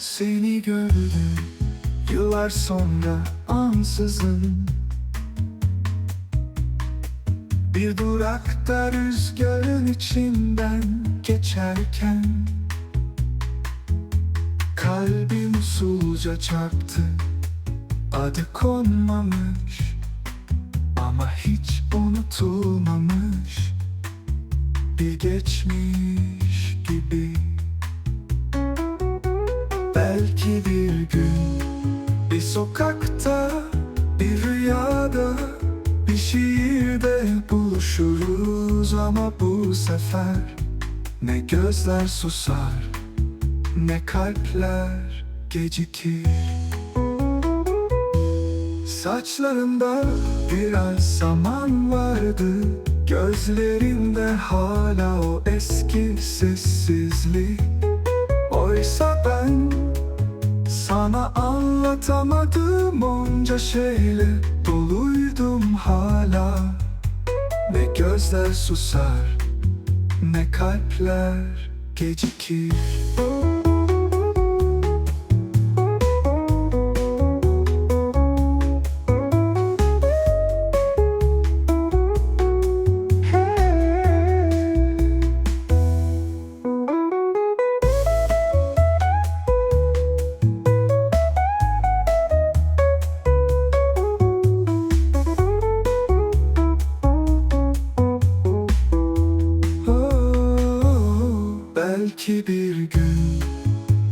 Seni gördüm Yıllar sonra ansızın. Bir durakta rüzgarın içinden geçerken Kalbim usulca çarptı. Adı konmamış Ama hiç unutulmamış. Bir geçmiş Belki bir gün Bir sokakta Bir rüyada Bir şiirde buluşuruz Ama bu sefer Ne gözler susar Ne kalpler gecikir Saçlarında biraz zaman vardı Gözlerinde hala o eski sessizlik Oysa ben sana anlatamadığım onca şeyle. Doluydum hala. Ne gözler susar Ne kalpler gecikir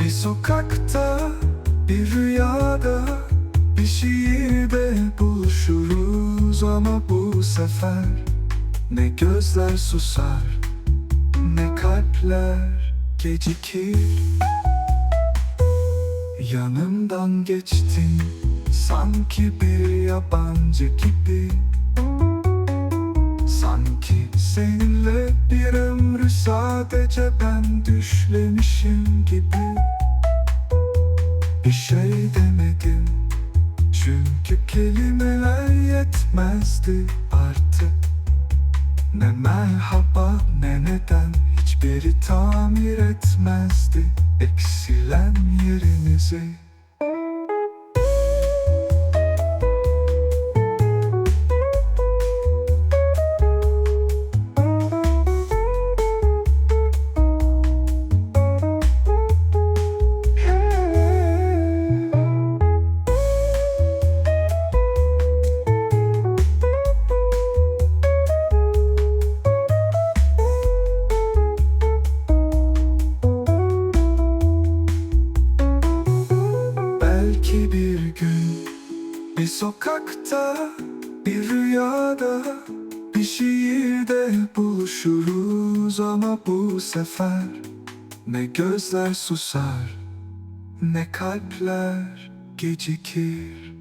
bir sokakta bir rüyada bir şiirde buluşuruz ama bu sefer ne gözler susar ne kalpler gecikir. Yanımdan geçtin sanki bir yabancı gibi sadece ben düşlemişim gibi. Bir şey demedim. Çünkü kelimeler yetmezdi artık. Ne merhaba ne neden Hiçbiri tamir etmezdi. Eksilen yerinizi sokakta bir rüyada bir şiirde buluşuruz ama bu sefer ne gözler susar ne kalpler gecikir